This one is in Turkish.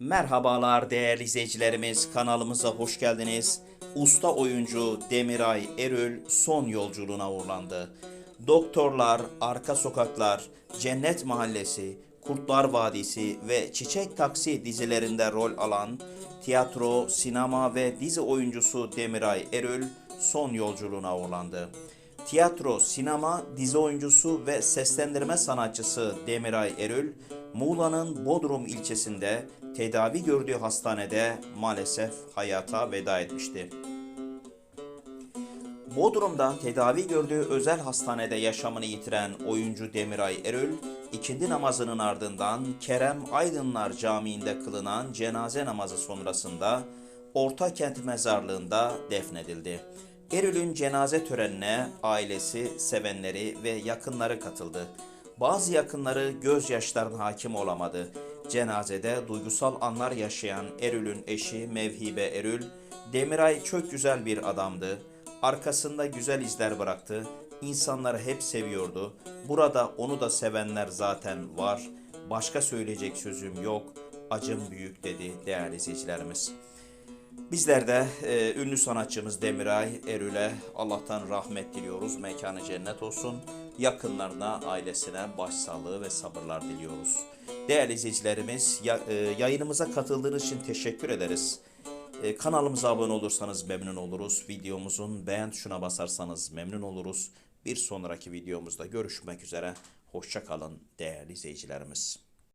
Merhabalar değerli izleyicilerimiz kanalımıza hoş geldiniz. Usta oyuncu Demiray Erül son yolculuğuna uğurlandı. Doktorlar, Arka Sokaklar, Cennet Mahallesi, Kurtlar Vadisi ve Çiçek Taksi dizilerinde rol alan tiyatro, sinema ve dizi oyuncusu Demiray Erül son yolculuğuna uğurlandı. Tiyatro, sinema, dizi oyuncusu ve seslendirme sanatçısı Demiray Erül, Muğla'nın Bodrum ilçesinde tedavi gördüğü hastanede maalesef hayata veda etmişti. Bodrum'da tedavi gördüğü özel hastanede yaşamını yitiren oyuncu Demiray Erül, ikindi namazının ardından Kerem Aydınlar Camii'nde kılınan cenaze namazı sonrasında Ortakent Mezarlığı'nda defnedildi. Erül'ün cenaze törenine ailesi, sevenleri ve yakınları katıldı. Bazı yakınları gözyaşlarına hakim olamadı. Cenazede duygusal anlar yaşayan Erül'ün eşi Mevhibe Erül, Demiray çok güzel bir adamdı. Arkasında güzel izler bıraktı. İnsanları hep seviyordu. Burada onu da sevenler zaten var. Başka söyleyecek sözüm yok. Acım büyük dedi değerli izleyicilerimiz. Bizler de e, ünlü sanatçımız Demiray Erül'e Allah'tan rahmet diliyoruz. Mekanı cennet olsun. Yakınlarına, ailesine başsağlığı ve sabırlar diliyoruz. Değerli izleyicilerimiz, ya- e, yayınımıza katıldığınız için teşekkür ederiz. E, kanalımıza abone olursanız memnun oluruz. Videomuzun beğen tuşuna basarsanız memnun oluruz. Bir sonraki videomuzda görüşmek üzere. Hoşça kalın değerli izleyicilerimiz.